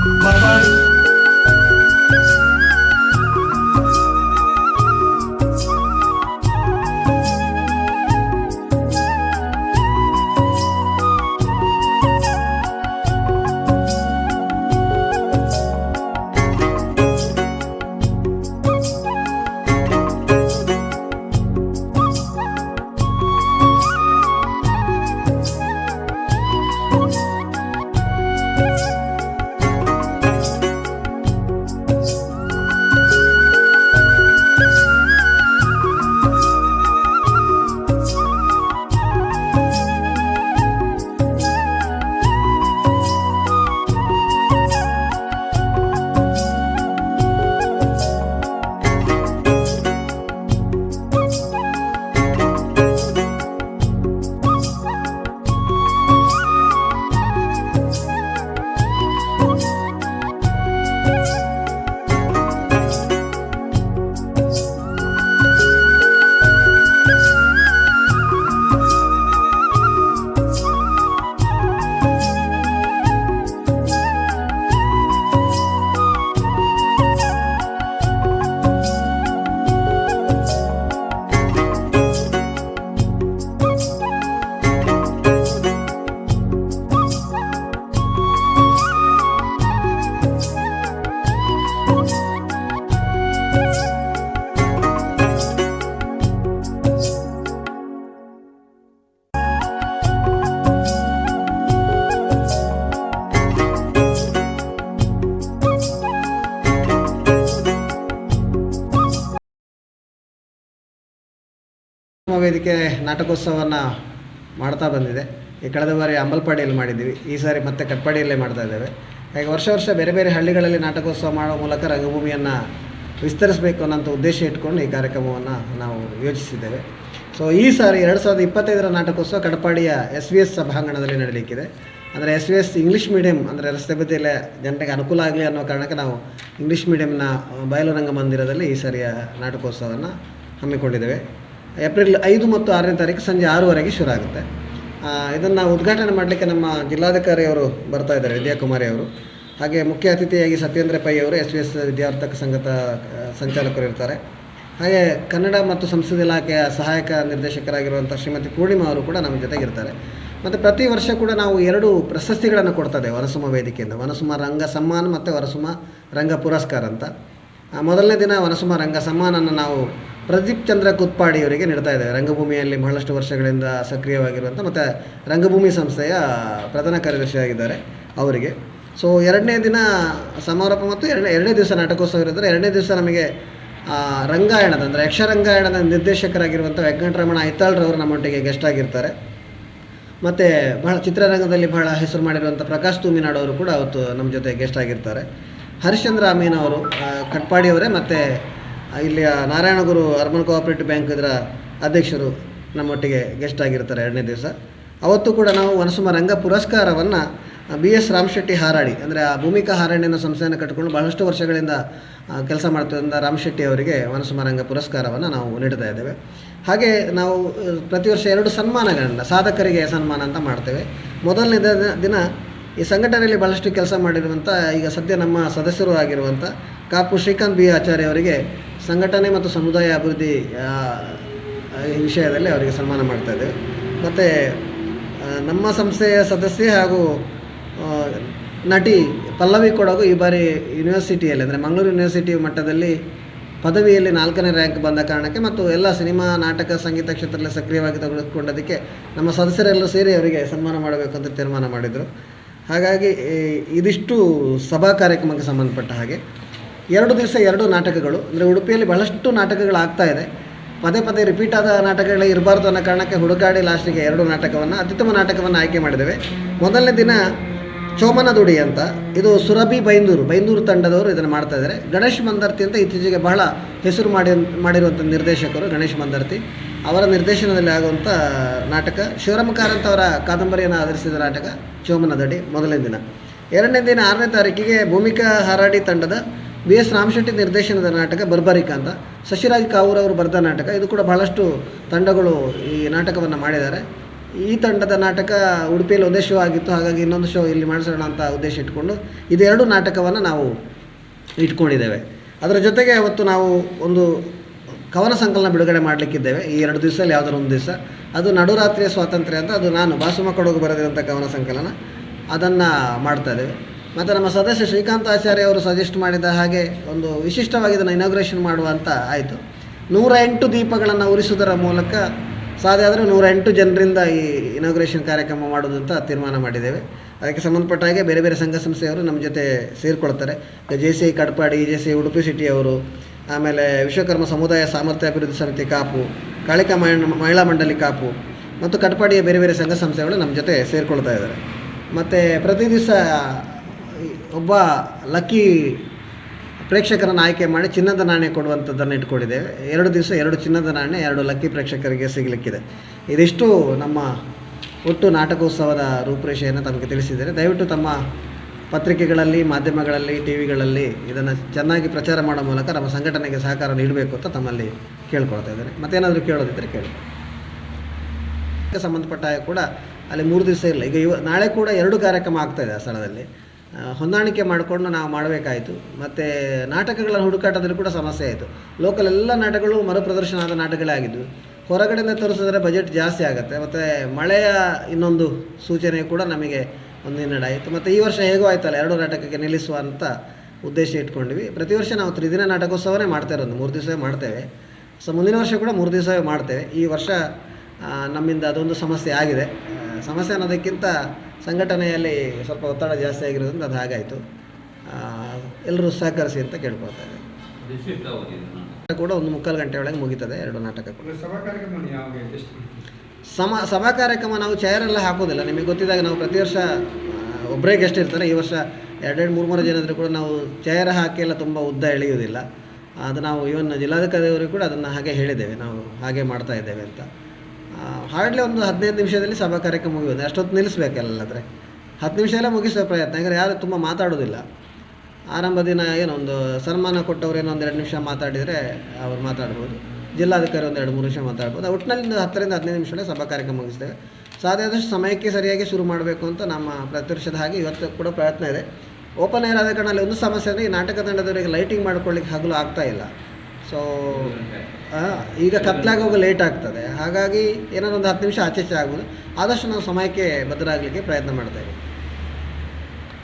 ನಮ್ಮ ವೇದಿಕೆ ನಾಟಕೋತ್ಸವವನ್ನು ಮಾಡ್ತಾ ಬಂದಿದೆ. ಈ ಕಳೆದ ಬಾರಿ ಅಂಬಲ್ಪಾಡಿಯಲ್ಲಿ ಮಾಡಿದ್ದೀವಿ. ಈ ಸಾರಿ ಮತ್ತೆ ಕಟ್ಪಾಡಿಯಲ್ಲೇ ಮಾಡ್ತಾ ಇದ್ದೇವೆ. ಹಾಗೆ ವರ್ಷ ವರ್ಷ ಬೇರೆ ಬೇರೆ ಹಳ್ಳಿಗಳಲ್ಲಿ ನಾಟಕೋತ್ಸವ ಮಾಡುವ ಮೂಲಕ ರಂಗಭೂಮಿಯನ್ನು ವಿಸ್ತರಿಸಬೇಕು ಅನ್ನೋಂಥ ಉದ್ದೇಶ ಇಟ್ಕೊಂಡು ಈ ಕಾರ್ಯಕ್ರಮವನ್ನು ನಾವು ಯೋಜಿಸಿದ್ದೇವೆ. ಸೊ ಈ ಸಾರಿ ಎರಡು ಸಾವಿರದ ಇಪ್ಪತ್ತೈದರ ನಾಟಕೋತ್ಸವ ಕಡಪಾಡಿಯ ಎಸ್ ವಿ ಎಸ್ ಸಭಾಂಗಣದಲ್ಲಿ ನಡೀಲಿಕ್ಕಿದೆ. ಅಂದರೆ S V S English medium ಅಂದರೆ ರಸ್ತೆ ಬದಿಯಲ್ಲೇ ಜನರಿಗೆ ಅನುಕೂಲ ಆಗಲಿ ಅನ್ನೋ ಕಾರಣಕ್ಕೆ ನಾವು ಇಂಗ್ಲೀಷ್ ಮೀಡಿಯಂನ ಬಯಲು ರಂಗಮಂದಿರದಲ್ಲಿ ಈ ಸಾರಿಯ ನಾಟಕೋತ್ಸವವನ್ನು ಹಮ್ಮಿಕೊಂಡಿದ್ದೇವೆ. ಏಪ್ರಿಲ್ ಐದು ಮತ್ತು ಆರನೇ ತಾರೀಕು ಸಂಜೆ ಆರೂವರೆಗೆ ಶುರು ಆಗುತ್ತೆ. ಇದನ್ನು ಉದ್ಘಾಟನೆ ಮಾಡಲಿಕ್ಕೆ ನಮ್ಮ ಜಿಲ್ಲಾಧಿಕಾರಿಯವರು ಬರ್ತಾ ಇದ್ದಾರೆ, ವಿದ್ಯಾಕುಮಾರಿ ಅವರು. ಹಾಗೆ ಮುಖ್ಯ ಅತಿಥಿಯಾಗಿ ಸತ್ಯೇಂದ್ರ ಪೈ ಅವರು, ಎಸ್ ವಿ ಎಸ್ ವಿದ್ಯಾರ್ಥಕ ಸಂಘದ ಸಂಚಾಲಕರು ಇರ್ತಾರೆ. ಹಾಗೆ ಕನ್ನಡ ಮತ್ತು ಸಂಸ್ಕೃತಿ ಇಲಾಖೆಯ ಸಹಾಯಕ ನಿರ್ದೇಶಕರಾಗಿರುವಂಥ ಶ್ರೀಮತಿ ಪೂರ್ಣಿಮಾ ಅವರು ಕೂಡ ನಮ್ಮ ಜೊತೆಗಿರ್ತಾರೆ. ಮತ್ತು ಪ್ರತಿ ವರ್ಷ ಕೂಡ ನಾವು ಎರಡು ಪ್ರಶಸ್ತಿಗಳನ್ನು ಕೊಡ್ತದೆ ವನಸುಮ ವೇದಿಕೆಯಿಂದ. ವನಸುಮ ರಂಗ ಸಮ್ಮಾನ ಮತ್ತು ವನಸುಮ ರಂಗ ಪುರಸ್ಕಾರ ಅಂತ. ಮೊದಲನೇ ದಿನ ವನಸುಮ ರಂಗ ಸಮ್ಮಾನನ ನಾವು ಪ್ರದೀಪ್ ಚಂದ್ರ ಕುತ್ಪಾಡಿ ಅವರಿಗೆ ನೀಡ್ತಾ ಇದೆ ರಂಗಭೂಮಿಯಲ್ಲಿ ಬಹಳಷ್ಟು ವರ್ಷಗಳಿಂದ ಸಕ್ರಿಯವಾಗಿರುವಂಥ ಮತ್ತು ರಂಗಭೂಮಿ ಸಂಸ್ಥೆಯ ಪ್ರಧಾನ ಕಾರ್ಯದರ್ಶಿಯಾಗಿದ್ದಾರೆ ಅವರಿಗೆ. ಸೊ ಎರಡನೇ ದಿನ ಸಮಾರೋಪ ಮತ್ತು ಎರಡನೇ ಎರಡನೇ ದಿವಸ ನಾಟಕೋತ್ಸವ ಇರೋದ್ರೆ ಎರಡನೇ ದಿವಸ ನಮಗೆ ರಂಗಾಯಣದ ಅಂದರೆ ಯಕ್ಷರಂಗಾಯಣದ ನಿರ್ದೇಶಕರಾಗಿರುವಂಥ ವೆಂಕಟರಮಣ ಐತಾಳ್ರವರು ನಮ್ಮೊಟ್ಟಿಗೆ ಗೆಸ್ಟ್ ಆಗಿರ್ತಾರೆ. ಮತ್ತು ಬಹಳ, ಚಿತ್ರರಂಗದಲ್ಲಿ ಬಹಳ ಹೆಸರು ಮಾಡಿರುವಂಥ ಪ್ರಕಾಶ್ ತುಮಿನಾಡವರು ಕೂಡ ಅವತ್ತು ನಮ್ಮ ಜೊತೆ ಗೆಸ್ಟ್ ಆಗಿರ್ತಾರೆ. ಹರಿಶ್ಚಂದ್ರ ಅಮೀನ್ ಅವರು ಕಟ್ಪಾಡಿಯವರೇ ಮತ್ತು ಇಲ್ಲಿಯ ನಾರಾಯಣಗುರು ಅರ್ಬನ್ ಕೋಆಪರೇಟಿವ್ ಬ್ಯಾಂಕ್ ಇದರ ಅಧ್ಯಕ್ಷರು ನಮ್ಮೊಟ್ಟಿಗೆ ಗೆಸ್ಟ್ ಆಗಿರ್ತಾರೆ ಎರಡನೇ ದಿವಸ. ಅವತ್ತು ಕೂಡ ನಾವು ವನಸುಮ ರಂಗ ಪುರಸ್ಕಾರವನ್ನು ಬಿ ಎಸ್ ರಾಮಶೆಟ್ಟಿ ಹಾರಾಡಿ, ಅಂದರೆ ಆ ಭೂಮಿಕಾ ಹಾರಾಡಿ ಅನ್ನೋ ಸಂಸ್ಥೆಯನ್ನು ಕಟ್ಟಿಕೊಂಡು ಬಹಳಷ್ಟು ವರ್ಷಗಳಿಂದ ಕೆಲಸ ಮಾಡ್ತಿದ್ದ ರಾಮಶೆಟ್ಟಿ ಅವರಿಗೆ ವನಸುಮ ರಂಗ ಪುರಸ್ಕಾರವನ್ನು ನಾವು ನೀಡ್ತಾ ಇದ್ದೇವೆ. ಹಾಗೆ ನಾವು ಪ್ರತಿ ವರ್ಷ ಎರಡು ಸನ್ಮಾನಗಳನ್ನು, ಸಾಧಕರಿಗೆ ಸನ್ಮಾನ ಅಂತ ಮಾಡ್ತೇವೆ. ಮೊದಲನೇ ದಿನ- ದಿನ ಈ ಸಂಘಟನೆಯಲ್ಲಿ ಬಹಳಷ್ಟು ಕೆಲಸ ಮಾಡಿರುವಂಥ ಈಗ ಸದ್ಯ ನಮ್ಮ ಸದಸ್ಯರು ಆಗಿರುವಂಥ ಕಾಪು ಶ್ರೀಕಾಂತ್ ಬಿ ಆಚಾರ್ಯ ಅವರಿಗೆ ಸಂಘಟನೆ ಮತ್ತು ಸಮುದಾಯ ಅಭಿವೃದ್ಧಿ ವಿಷಯದಲ್ಲಿ ಅವರಿಗೆ ಸನ್ಮಾನ ಮಾಡ್ತಾ ಇದ್ದೇವೆ. ಮತ್ತು ನಮ್ಮ ಸಂಸ್ಥೆಯ ಸದಸ್ಯೆ ಹಾಗೂ ನಟಿ ಪಲ್ಲವಿ ಕೊಡಗು ಈ ಬಾರಿ ಯೂನಿವರ್ಸಿಟಿಯಲ್ಲಿ, ಅಂದರೆ ಮಂಗಳೂರು ಯೂನಿವರ್ಸಿಟಿ ಮಟ್ಟದಲ್ಲಿ ಪದವಿಯಲ್ಲಿ ನಾಲ್ಕನೇ ರ್ಯಾಂಕ್ ಬಂದ ಕಾರಣಕ್ಕೆ ಮತ್ತು ಎಲ್ಲ ಸಿನಿಮಾ, ನಾಟಕ, ಸಂಗೀತ ಕ್ಷೇತ್ರದಲ್ಲಿ ಸಕ್ರಿಯವಾಗಿ ತೆಗೆದುಕೊಂಡದಕ್ಕೆ ನಮ್ಮ ಸದಸ್ಯರೆಲ್ಲರೂ ಸೇರಿ ಅವರಿಗೆ ಸನ್ಮಾನ ಮಾಡಬೇಕು ಅಂತ ತೀರ್ಮಾನ ಮಾಡಿದರು. ಹಾಗಾಗಿ ಇದಿಷ್ಟು ಸಭಾ ಕಾರ್ಯಕ್ರಮಕ್ಕೆ ಸಂಬಂಧಪಟ್ಟ ಹಾಗೆ. ಎರಡು ದಿವಸ ಎರಡು ನಾಟಕಗಳು. ಅಂದರೆ ಉಡುಪಿಯಲ್ಲಿ ಬಹಳಷ್ಟು ನಾಟಕಗಳಾಗ್ತಾ ಇದೆ. ಪದೇ ಪದೇ ರಿಪೀಟ್ ಆದ ನಾಟಕಗಳೇ ಇರಬಾರ್ದು ಅನ್ನೋ ಕಾರಣಕ್ಕೆ ಹುಡುಕಾಡಿ ಲಾಸ್ಟಿಗೆ ಎರಡು ನಾಟಕವನ್ನು, ಅತ್ಯುತ್ತಮ ನಾಟಕವನ್ನು ಆಯ್ಕೆ ಮಾಡಿದ್ದೇವೆ. ಮೊದಲನೇ ದಿನ ಚೋಮನ ದುಡಿ ಅಂತ, ಇದು ಸುರಭಿ ಬೈಂದೂರು ಬೈಂದೂರು ತಂಡದವರು ಇದನ್ನು ಮಾಡ್ತಾ ಇದ್ದಾರೆ. ಗಣೇಶ್ ಮಂದರ್ತಿ ಅಂತ ಇತ್ತೀಚೆಗೆ ಬಹಳ ಹೆಸರು ಮಾಡಿ ಮಾಡಿರುವಂಥ ನಿರ್ದೇಶಕರು ಗಣೇಶ್ ಮಂದರ್ತಿ. ಅವರ ನಿರ್ದೇಶನದಲ್ಲಿ ಆಗುವಂಥ ನಾಟಕ ಶಿವರಾಮ ಕಾರಂತ್ ಅವರ ಕಾದಂಬರಿಯನ್ನು ಆಧರಿಸಿದ ನಾಟಕ ಚೋಮನ ದಡಿ ಮೊದಲನೇ ದಿನ. ಎರಡನೇ ದಿನ ಆರನೇ ತಾರೀಕಿಗೆ ಭೂಮಿಕಾ ಹಾರಾಡಿ ತಂಡದ ಬಿ ಎಸ್ ರಾಮಶೆಟ್ಟಿ ನಿರ್ದೇಶನದ ನಾಟಕ ಬರ್ಬರಿಕ ಅಂತ. ಶಶಿರಾಜ್ ಕಾವೂರ್ ಅವರು ಬರೆದ ನಾಟಕ. ಇದು ಕೂಡ ಬಹಳಷ್ಟು ತಂಡಗಳು ಈ ನಾಟಕವನ್ನು ಮಾಡಿದ್ದಾರೆ. ಈ ತಂಡದ ನಾಟಕ ಉಡುಪಿಯಲ್ಲಿ ಒಂದೇ ಶೋ ಆಗಿತ್ತು. ಹಾಗಾಗಿ ಇನ್ನೊಂದು ಶೋ ಇಲ್ಲಿ ಮಾಡಿಸೋಣ ಅಂತ ಉದ್ದೇಶ ಇಟ್ಕೊಂಡು ಇದೆರಡು ನಾಟಕವನ್ನು ನಾವು ಇಟ್ಕೊಂಡಿದ್ದೇವೆ. ಅದರ ಜೊತೆಗೆ ಅವತ್ತು ನಾವು ಒಂದು ಕವನ ಸಂಕಲನ ಬಿಡುಗಡೆ ಮಾಡಲಿಕ್ಕಿದ್ದೇವೆ. ಈ ಎರಡು ದಿವಸದಲ್ಲಿ ಯಾವುದಾದ್ರು ಒಂದು ದಿವಸ. ಅದು ನಡುರಾತ್ರಿಯ ಸ್ವಾತಂತ್ರ್ಯ ಅಂತ. ಅದು ನಾನು ಬಾಸುಮ ಕೊಡಗು ಬರೆದಿರುವಂಥ ಕವನ ಸಂಕಲನ. ಅದನ್ನು ಮಾಡ್ತಾ ಇದ್ದೇವೆ. ಮತ್ತು ನಮ್ಮ ಸದಸ್ಯ ಶ್ರೀಕಾಂತ ಆಚಾರ್ಯ ಅವರು ಸಜೆಸ್ಟ್ ಮಾಡಿದ ಹಾಗೆ ಒಂದು ವಿಶಿಷ್ಟವಾಗಿ ಇದನ್ನು ಇನಾಗ್ರೇಷನ್ ಮಾಡುವಂಥ ಆಯಿತು. ನೂರ ಎಂಟು ದೀಪಗಳನ್ನು ಉರಿಸುವುದರ ಮೂಲಕ ಸಾಧ್ಯ ಆದರೆ ನೂರ ಎಂಟು ಜನರಿಂದ ಈ ಇನಾಗ್ರೇಷನ್ ಕಾರ್ಯಕ್ರಮ ಮಾಡೋದಂತ ತೀರ್ಮಾನ ಮಾಡಿದ್ದೇವೆ. ಅದಕ್ಕೆ ಸಂಬಂಧಪಟ್ಟ ಹಾಗೆ ಬೇರೆ ಬೇರೆ ಸಂಘ ಸಂಸ್ಥೆಯವರು ನಮ್ಮ ಜೊತೆ ಸೇರಿಕೊಳ್ತಾರೆ. J C I Kadapadi, J C Udupi ಸಿಟಿಯವರು ಆಮೇಲೆ ವಿಶ್ವಕರ್ಮ ಸಮುದಾಯ ಸಾಮರ್ಥ್ಯ ಅಭಿವೃದ್ಧಿ ಸಮಿತಿ ಕಾಪು, ಕಾಳಿಕಾ ಮಹಿಳಾ ಮಹಿಳಾ ಮಂಡಳಿ ಕಾಪು ಮತ್ತು ಕಟ್ಪಾಡಿಯ ಬೇರೆ ಬೇರೆ ಸಂಘ ಸಂಸ್ಥೆಗಳು ನಮ್ಮ ಜೊತೆ ಸೇರಿಕೊಳ್ತಾ ಇದ್ದಾರೆ. ಮತ್ತು ಪ್ರತಿ ದಿವಸ ಒಬ್ಬ ಲಕ್ಕಿ ಪ್ರೇಕ್ಷಕರನ್ನು ಆಯ್ಕೆ ಮಾಡಿ ಚಿನ್ನದ ನಾಣ್ಯ ಕೊಡುವಂಥದ್ದನ್ನು ಇಟ್ಕೊಂಡಿದ್ದೇವೆ ಎರಡು ದಿವಸ ಎರಡು ಚಿನ್ನದ ನಾಣ್ಯ, ಎರಡು ಲಕ್ಕಿ ಪ್ರೇಕ್ಷಕರಿಗೆ ಸಿಗಲಿಕ್ಕಿದೆ. ಇದಿಷ್ಟು ನಮ್ಮ ಒಟ್ಟು ನಾಟಕೋತ್ಸವದ ರೂಪರೇಷೆಯನ್ನು ತಮಗೆ ತಿಳಿಸಿದ್ದೇನೆ. ದಯವಿಟ್ಟು ತಮ್ಮ ಪತ್ರಿಕೆಗಳಲ್ಲಿ, ಮಾಧ್ಯಮಗಳಲ್ಲಿ ಟಿ ವಿಗಳಲ್ಲಿ ಇದನ್ನು ಚೆನ್ನಾಗಿ ಪ್ರಚಾರ ಮಾಡೋ ಮೂಲಕ ನಮ್ಮ ಸಂಘಟನೆಗೆ ಸಹಕಾರ ನೀಡಬೇಕು ಅಂತ ತಮ್ಮಲ್ಲಿ ಕೇಳ್ಕೊಳ್ತಾ ಇದ್ದೇನೆ. ಮತ್ತೇನಾದರೂ ಕೇಳೋದಿದ್ದರೆ ಕೇಳಿ. ಸಂಬಂಧಪಟ್ಟ ಕೂಡ ಅಲ್ಲಿ ಮೂರು ದಿವಸ ಇಲ್ಲ ಈಗ ಇವ ನಾಳೆ ಕೂಡ ಎರಡು ಕಾರ್ಯಕ್ರಮ ಆಗ್ತಾಯಿದೆ ಆ ಸ್ಥಳದಲ್ಲಿ. ಹೊಂದಾಣಿಕೆ ಮಾಡಿಕೊಂಡು ನಾವು ಮಾಡಬೇಕಾಯಿತು. ಮತ್ತು ನಾಟಕಗಳ ಹುಡುಕಾಟದಲ್ಲಿ ಕೂಡ ಸಮಸ್ಯೆ ಆಯಿತು. ಲೋಕಲ್ ಎಲ್ಲ ನಾಟಕಗಳು ಮರುಪ್ರದರ್ಶನ ಆದ ನಾಟಕಗಳೇ ಆಗಿದ್ವು ಹೊರಗಡೆಯಿಂದ ತೋರಿಸಿದ್ರೆ ಬಜೆಟ್ ಜಾಸ್ತಿ ಆಗುತ್ತೆ. ಮತ್ತು ಮಳೆಯ ಇನ್ನೊಂದು ಸೂಚನೆ ಕೂಡ ನಮಗೆ ಒಂದು ಹಿನ್ನಡೆ ಆಯಿತು. ಮತ್ತು ಈ ವರ್ಷ ಹೇಗೋ ಆಯ್ತಲ್ಲ, ಎರಡು ನಾಟಕಕ್ಕೆ ನಿಲ್ಲಿಸುವ ಉದ್ದೇಶ ಇಟ್ಕೊಂಡ್ವಿ. ಪ್ರತಿ ವರ್ಷ ನಾವು ತ್ರಿದಿನ ನಾಟಕೋತ್ಸವನೇ ಮಾಡ್ತಾ ಇರೋದು, ಮೂರು ದಿವಸವೇ ಮಾಡ್ತೇವೆ. ಸೊ ಮುಂದಿನ ವರ್ಷ ಕೂಡ ಮೂರು ದಿವಸವೇ ಮಾಡ್ತೇವೆ. ಈ ವರ್ಷ ನಮ್ಮಿಂದ ಅದೊಂದು ಸಮಸ್ಯೆ ಆಗಿದೆ. ಸಮಸ್ಯೆ ಅನ್ನೋದಕ್ಕಿಂತ ಸಂಘಟನೆಯಲ್ಲಿ ಸ್ವಲ್ಪ ಒತ್ತಡ ಜಾಸ್ತಿ ಆಗಿರೋದ್ರಿಂದ ಅದು ಹಾಗಾಯಿತು. ಎಲ್ಲರೂ ಸಹಕರಿಸಿ ಅಂತ ಕೇಳ್ಕೊಳ್ತಾ ಇದ್ದಾರೆ. ಕೂಡ ಒಂದು ಮುಕ್ಕಾಲು ಗಂಟೆ ಒಳಗೆ ಮುಗೀತದೆ ಎರಡು ನಾಟಕ ಸಮ ಸಭಾ ಕಾರ್ಯಕ್ರಮ ನಾವು ಚೇರೆಲ್ಲ ಹಾಕೋದಿಲ್ಲ ನಿಮಗೆ ಗೊತ್ತಿದ್ದಾಗ ನಾವು ಪ್ರತಿ ವರ್ಷ ಒಬ್ಬರೇ ಗೆಸ್ಟ್ ಇರ್ತಾರೆ. ಈ ವರ್ಷ ಎರಡೆರಡು ಮೂರು ಮೂರು ಜನ ಇದ್ದರೂ ಕೂಡ ನಾವು ಚೇರ್ ಹಾಕಿ ಎಲ್ಲ ತುಂಬ ಉದ್ದ ಎಳೆಯುವುದಿಲ್ಲ. ಅದು ನಾವು ಇವನ್ ಜಿಲ್ಲಾಧಿಕಾರಿಯವರಿಗೆ ಕೂಡ ಅದನ್ನು ಹಾಗೆ ಹೇಳಿದ್ದೇವೆ. ನಾವು ಹಾಗೆ ಮಾಡ್ತಾ ಇದ್ದೇವೆ ಅಂತ. ಹಾರ್ಡ್ಲಿ ಒಂದು ಹದಿನೈದು ನಿಮಿಷದಲ್ಲಿ ಸಭಾ ಕಾರ್ಯಕ್ರಮ ಮುಗಿಯೋದು ಅಷ್ಟೊತ್ತು ನಿಲ್ಲಿಸ್ಬೇಕಲ್ಲದ್ರೆ ಹತ್ತು ನಿಮಿಷ ಎಲ್ಲ ಮುಗಿಸುವ ಪ್ರಯತ್ನ. ಯಾಕಂದರೆ ಯಾರು ತುಂಬ ಮಾತಾಡೋದಿಲ್ಲ. ಆರಂಭ ದಿನ ಏನೋ ಒಂದು ಸನ್ಮಾನ ಕೊಟ್ಟವ್ರು ಏನೋ ಒಂದು ಎರಡು ನಿಮಿಷ ಮಾತಾಡಿದರೆ ಅವ್ರು ಮಾತಾಡ್ಬೋದು. ಜಿಲ್ಲಾಧಿಕಾರಿ ಒಂದು ಎರಡು ಮೂರು ನಿಮಿಷ ಮಾತಾಡ್ಬೋದು. ಒಟ್ಟಿನಲ್ಲಿ ಹತ್ತರಿಂದ ಹದಿನೈದು ನಿಮಿಷದಲ್ಲಿ ಸಭಾ ಕಾರ್ಯಕ್ರಮ ಮುಗಿಸ್ತೇವೆ ಸಾಧ್ಯ ಆದಷ್ಟು ಸಮಯಕ್ಕೆ ಸರಿಯಾಗಿ ಶುರು ಮಾಡಬೇಕು ಅಂತ ನಮ್ಮ ಪ್ರತಿ ವರ್ಷದ ಹಾಗೆ ಇವತ್ತು ಕೂಡ ಪ್ರಯತ್ನ ಇದೆ. ಓಪನ್ ಏರ್ ಆದ ಕಾರಣದಲ್ಲಿ ಒಂದು ಸಮಸ್ಯೆ ಅಂದರೆ ಈ ನಾಟಕ ತಂಡದವರಿಗೆ ಲೈಟಿಂಗ್ ಮಾಡ್ಕೊಳ್ಳಿಕ್ಕೆ ಹಗಲು ಆಗ್ತಾ ಇಲ್ಲ. ಸೊ ಈಗ ಕತ್ಲಾಗಿ ಹೋಗೋ ಲೇಟ್ ಆಗ್ತದೆ. ಹಾಗಾಗಿ ಏನಾದ್ರು ಒಂದು ಹತ್ತು ನಿಮಿಷ ಆಚೆ ಆಗ್ಬೋದು. ಆದಷ್ಟು ನಾವು ಸಮಯಕ್ಕೆ ಬದ್ಧರಾಗಲಿಕ್ಕೆ ಪ್ರಯತ್ನ ಮಾಡ್ತೇವೆ